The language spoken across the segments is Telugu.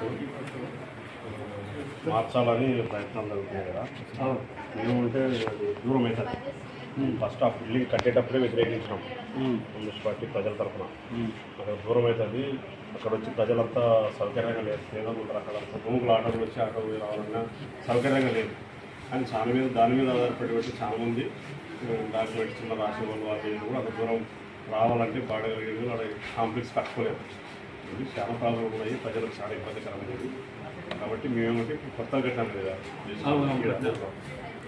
ఆఫీసు మార్చాలని ప్రయత్నాలు జరుగుతున్నాయి కదా. మేము అంటే అది దూరం అవుతుంది ఫస్ట్ ఆ బిల్డింగ్ కట్టేటప్పుడే వ్యతిరేకించినాం. మున్సిపాలిటీ ప్రజల తరఫున. అక్కడ దూరం అవుతుంది. అక్కడ వచ్చి ప్రజలంతా సౌకర్యంగా లేదు ఉంటారు అక్కడ భూములు ఆటోలు వచ్చి ఆటో రావాలన్నా సౌకర్యంగా లేదు కానీ చాలా మీద దాని మీద ఆధారపడి పెట్టి చాలా మంది డాక్యుమెంట్స్ చిన్న రాసే వాళ్ళు వాళ్ళు వీళ్ళు కూడా అంత దూరం రావాలంటే బాడగలిగేది వాళ్ళ కాంప్లెక్స్ కట్టుకోలేదు ఇది చాలా ప్రాబ్లం ఉన్నాయి. ప్రజలకు చాలా ఇబ్బందికరమైనది కాబట్టి మేమేమంటే కొత్తగా కట్టాము కదా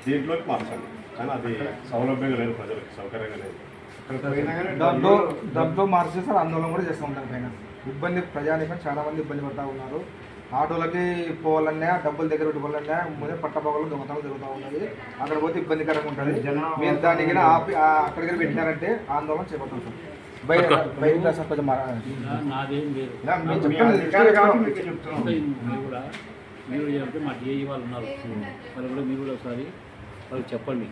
దీంట్లోకి మార్చాలి కానీ అది సౌలభ్యంగా లేదు ప్రజలకు సౌకర్యంగా లేదు. డబ్బు డబ్బు మార్చేసారు ఆందోళన కూడా చేస్తూ ఉంటారు పైన. ఇబ్బంది ప్రజానికం చాలా మంది ఇబ్బంది పడతా ఉన్నారు. ఆటోలకి పోవాలన్నా డబ్బులు దగ్గర పెట్టుకోవాలన్నా ముందే పట్టపగలు దొంగతనాలు జరుగుతూ ఉన్నాయి అక్కడ పోతే ఇబ్బందికరంగా ఉంటుంది. మీరు దానికి ఆపి ఆ అక్కడికి పెట్టినారంటే ఆందోళన చేపడతాం నాదేం లేదు. ఇలా మీరు కూడా మీరు కూడా చెప్తే మా డిఐ వాళ్ళు ఉన్నారు. వాళ్ళు కూడా మీరు కూడా ఒకసారి వాళ్ళకి చెప్పండి.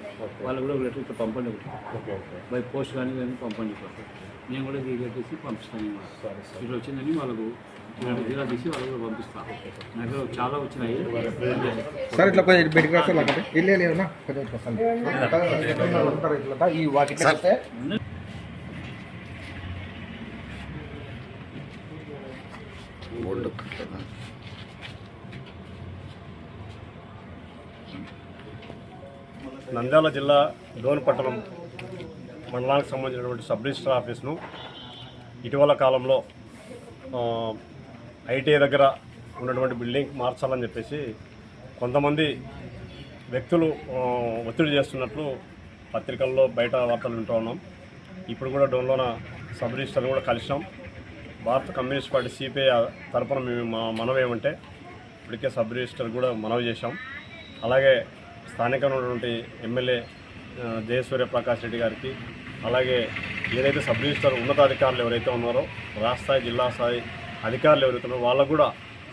వాళ్ళు కూడా ఒక లెటర్ ఇట్లా పంపండి ఒకటి. బై పోస్ట్ కానీ కానీ పంపండి నేను కూడా ఇది పెట్టేసి పంపిస్తాను ఇవాళ. సరే సార్. ఇట్లా వచ్చిందని వాళ్ళకు జిల్లా తీసి వాళ్ళకు కూడా పంపిస్తాను నాకు చాలా వచ్చినాయి. సార్ ఇట్లా కొంచెం రాస్తారు లేకపోతే ఇల్లే ఈ వాటికి నంద్యాల జిల్లా డోన్పట్టణం మండలానికి సంబంధించినటువంటి సబ్ రిజిస్టర్ ఆఫీస్ను ఇటీవల కాలంలో ఐటీఐ దగ్గర ఉన్నటువంటి బిల్డింగ్ మార్చాలని చెప్పేసి కొంతమంది వ్యక్తులు ఒత్తిడి చేస్తున్నట్లు పత్రికల్లో బయట వార్తలు వింటూ ఉన్నాం. ఇప్పుడు కూడా డోన్లోన సబ్ రిజిస్టర్ కూడా కలిసాం భారత కమ్యూనిస్ట్ పార్టీ సిపిఐ తరపున మేము మా మనవి ఏమంటే ఇప్పటికే సబ్ రిజిస్టర్ కూడా మనవి చేశాం. అలాగే స్థానికంగా ఉన్నటువంటి ఎమ్మెల్యే జయసూర్య ప్రకాష్ రెడ్డి గారికి అలాగే ఏదైతే సబ్ రిజిస్టర్ ఉన్నతాధికారులు ఎవరైతే ఉన్నారో రాష్ట్ర స్థాయి జిల్లా స్థాయి అధికారులు ఎవరైతే ఉన్నారో వాళ్ళకు కూడా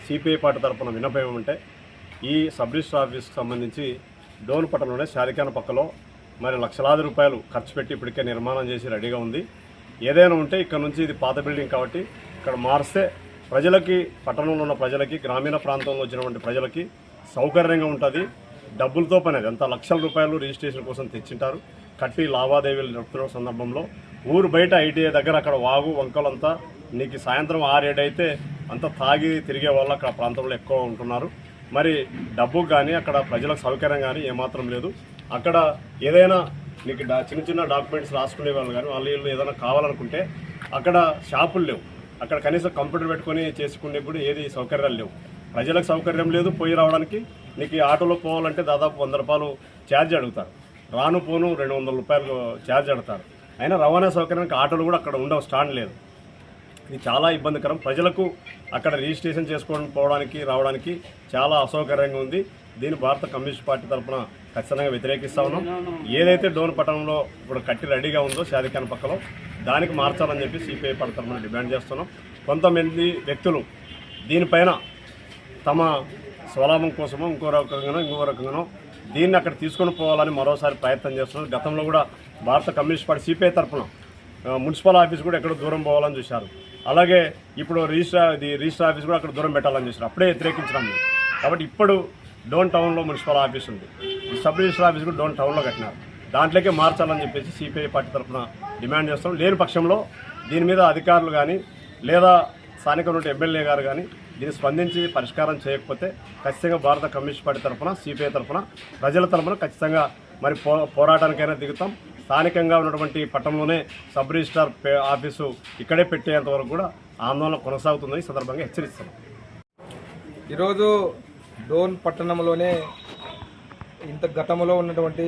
సిపిఐ పార్టీ తరపున వినపం ఏమంటే ఈ సబ్ రిజిస్టర్ ఆఫీస్కి సంబంధించి డోన్ పట్టణంలోనే శాలికాన పక్కలో మరి లక్షలాది రూపాయలు ఖర్చు పెట్టి ఇప్పటికే నిర్మాణం చేసి రెడీగా ఉంది. ఏదైనా ఉంటే ఇక్కడ నుంచి ఇది పాత బిల్డింగ్ కాబట్టి ఇక్కడ మారిస్తే ప్రజలకి పట్టణంలో ఉన్న ప్రజలకి గ్రామీణ ప్రాంతంలో వచ్చినటువంటి ప్రజలకి సౌకర్యంగా ఉంటుంది. డబ్బులతో పని అది. ఎంత లక్షల రూపాయలు రిజిస్ట్రేషన్ కోసం తెచ్చింటారు. కట్టి లావాదేవీలు జరుపుతున్న సందర్భంలో ఊరు బయట ఐటీఐ దగ్గర అక్కడ వాగు వంకలంతా నీకు సాయంత్రం ఆరేడు అయితే అంత తాగి తిరిగే వాళ్ళు అక్కడ ప్రాంతంలో ఎక్కువ ఉంటున్నారు. మరి డబ్బు కానీ అక్కడ ప్రజలకు సౌకర్యం కానీ ఏమాత్రం లేదు. అక్కడ ఏదైనా నీకు డా చిన్న చిన్న డాక్యుమెంట్స్ రాసుకునే వాళ్ళు కానీ వాళ్ళు వీళ్ళు ఏదైనా కావాలనుకుంటే అక్కడ షాపులు లేవు. అక్కడ కనీసం కంప్యూటర్ పెట్టుకొని చేసుకునే కూడా ఏది సౌకర్యాలు లేవు. ప్రజలకు సౌకర్యం లేదు పోయి రావడానికి. నీకు ఈ ఆటోలో పోవాలంటే దాదాపు వంద రూపాయలు ఛార్జ్ అడుగుతారు. రాను పోను రెండు వందల రూపాయలు ఛార్జ్ అడతారు. అయినా రవాణా సౌకర్యానికి ఆటోలు కూడా అక్కడ ఉండవు స్టాండ్ లేదు. ఇది చాలా ఇబ్బందికరం. ప్రజలకు అక్కడ రిజిస్ట్రేషన్ చేసుకోవడం పోవడానికి రావడానికి చాలా అసౌకర్యంగా ఉంది. దీన్ని భారత కమ్యూనిస్ట్ పార్టీ తరఫున ఖచ్చితంగా వ్యతిరేకిస్తా ఉన్నాం. ఏదైతే డోన్ పట్టణంలో ఇప్పుడు కట్టి రెడీగా ఉందో షాదిఖాన్ పక్కలో దానికి మార్చాలని చెప్పి సిపిఐ పార్టీ తరఫున డిమాండ్ చేస్తున్నాం. కొంతమంది వ్యక్తులు దీనిపైన తమ స్వలాభం కోసమో ఇంకో రకంగానో ఇంకో రకంగానో దీన్ని అక్కడ తీసుకొని పోవాలని మరోసారి ప్రయత్నం చేస్తున్నారు. గతంలో కూడా భారత కమ్యూనిస్ట్ పార్టీ సిపిఐ తరఫున మున్సిపల్ ఆఫీస్ కూడా ఎక్కడో దూరం పోవాలని చూశారు. అలాగే ఇప్పుడు రిజిస్టర్ ఇది రిజిస్టర్ ఆఫీస్ కూడా అక్కడ దూరం పెట్టాలని చూశారు. అప్పుడే వ్యతిరేకించడం కాబట్టి ఇప్పుడు డోన్ టౌన్లో మున్సిపల్ ఆఫీస్ ఉంది. సబ్ రిజిస్టర్ ఆఫీస్ కూడా డోన్ టౌన్లో కట్టినారు. దాంట్లోకే మార్చాలని చెప్పేసి సిపిఐ పార్టీ తరఫున డిమాండ్ చేస్తాం లేని పక్షంలో దీని మీద అధికారులు కానీ లేదా స్థానిక ఉన్న ఎమ్మెల్యే గారు కానీ దీన్ని స్పందించి పరిష్కారం చేయకపోతే ఖచ్చితంగా భారత కమ్యూనిస్ట్ పార్టీ తరఫున సిపిఐ తరఫున ప్రజల తరఫున ఖచ్చితంగా మరి పో పోరాటానికైనా దిగుతాం. స్థానికంగా ఉన్నటువంటి పట్టణంలోనే సబ్ రిజిస్ట్రార్ పే- ఆఫీసు ఇక్కడే పెట్టేంత వరకు కూడా ఆందోళన కొనసాగుతుందని సందర్భంగా హెచ్చరిస్తున్నాం. ఈరోజు డోన్ పట్టణంలోనే ఇంత గతంలో ఉన్నటువంటి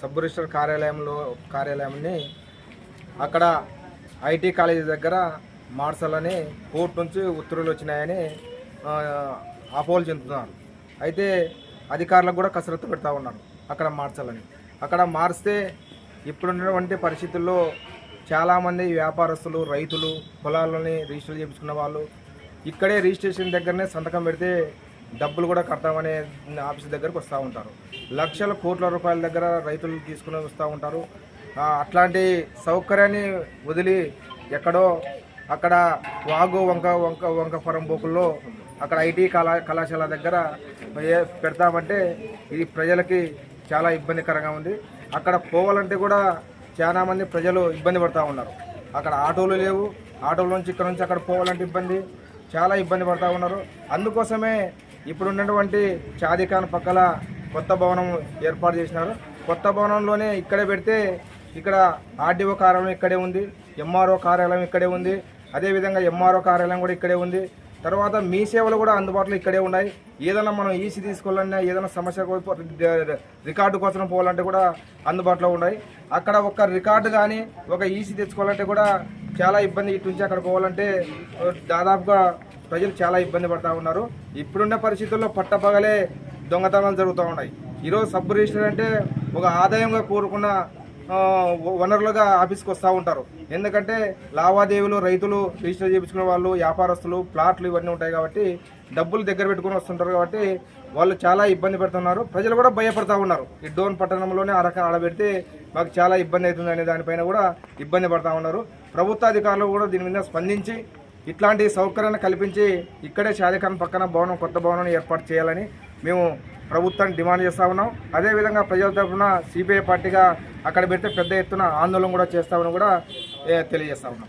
సబ్ రిజిస్టర్ కార్యాలయంలో కార్యాలయాన్ని అక్కడ ఐటీ కాలేజీ దగ్గర మార్చాలని కోర్టు నుంచి ఉత్తర్వులు వచ్చినాయని అపోహలు చెందుతున్నారు అయితే అధికారులకు కూడా కసరత్తు పెడతా ఉన్నారు అక్కడ మార్చాలని. అక్కడ మారిస్తే ఇప్పుడున్నటువంటి పరిస్థితుల్లో చాలామంది వ్యాపారస్తులు రైతులు పొలాలని రిజిస్టర్ చేయించుకున్న వాళ్ళు ఇక్కడే రిజిస్ట్రేషన్ దగ్గరనే సంతకం పెడితే డబ్బులు కూడా కడతామనే ఆఫీస్ దగ్గరకు వస్తూ ఉంటారు. లక్షల కోట్ల రూపాయల దగ్గర రైతులు తీసుకుని వస్తూ ఉంటారు. అట్లాంటి సౌకర్యాన్ని వదిలి ఎక్కడో అక్కడ వాగు వంక వంక వంక పరంబోకుల్లో అక్కడ ఐటీ కళా కళాశాల దగ్గర పెడతామంటే ఇది ప్రజలకి చాలా ఇబ్బందికరంగా ఉంది. అక్కడ పోవాలంటే కూడా చాలామంది ప్రజలు ఇబ్బంది పడుతూ ఉన్నారు. అక్కడ ఆటోలు లేవు. ఆటోల నుంచి ఇక్కడ నుంచి అక్కడ పోవాలంటే ఇబ్బంది చాలా ఇబ్బంది పడుతూ ఉన్నారు. అందుకోసమే ఇప్పుడు ఉన్నటువంటి చాదిఖాన్ పక్కల కొత్త భవనం ఏర్పాటు చేసినారు. కొత్త భవనంలోనే ఇక్కడే పెడితే ఇక్కడ ఆర్డీఓ కార్యాలయం ఇక్కడే ఉంది ఎంఆర్ఓ కార్యాలయం ఇక్కడే ఉంది. అదేవిధంగా ఎంఆర్ఓ కార్యాలయం కూడా ఇక్కడే ఉంది. తర్వాత మీ సేవలు కూడా అందుబాటులో ఇక్కడే ఉన్నాయి. ఏదైనా మనం ఈసీ తీసుకోవాలన్నా ఏదైనా సమస్య రికార్డు కోసం పోవాలంటే కూడా అందుబాటులో ఉన్నాయి. అక్కడ ఒక రికార్డు కానీ ఒక ఈసీ తెచ్చుకోవాలంటే కూడా చాలా ఇబ్బంది ఇటు నుంచి అక్కడ పోవాలంటే దాదాపుగా ప్రజలు చాలా ఇబ్బంది పడుతూ ఉన్నారు. ఇప్పుడున్న పరిస్థితుల్లో పట్టపగలే దొంగతనాలు జరుగుతూ ఉన్నాయి. ఈరోజు సబ్ రిజిస్టర్ అంటే ఒక ఆదాయంగా కోరుకున్న వనరులుగా ఆఫీస్కి వస్తూ ఉంటారు. ఎందుకంటే లావాదేవీలు రైతులు రిజిస్టర్ చేయించుకునే వాళ్ళు వ్యాపారస్తులు ప్లాట్లు ఇవన్నీ ఉంటాయి కాబట్టి డబ్బులు దగ్గర పెట్టుకుని వస్తుంటారు కాబట్టి వాళ్ళు చాలా ఇబ్బంది పెడుతున్నారు. ప్రజలు కూడా భయపడతా ఉన్నారు. ఈ డోన్ పట్టణంలోనే ఆ రకం ఆడబెడితే మాకు చాలా ఇబ్బంది అవుతుంది అనే దానిపైన కూడా ఇబ్బంది పడతా ఉన్నారు. ప్రభుత్వ అధికారులు కూడా దీని మీద స్పందించి ఇట్లాంటి సౌకర్యాన్ని కల్పించి ఇక్కడే షాదీఖాన్ పక్కన భవనం కొత్త భవనాన్ని ఏర్పాటు చేయాలని మేము ప్రభుత్వాన్ని డిమాండ్ చేస్తూ ఉన్నాం. అదేవిధంగా ప్రజల తరఫున సిపిఐ పార్టీగా అక్కడ పెడితే పెద్ద ఎత్తున ఆందోళన కూడా చేస్తామని కూడా తెలియజేస్తా ఉన్నాం.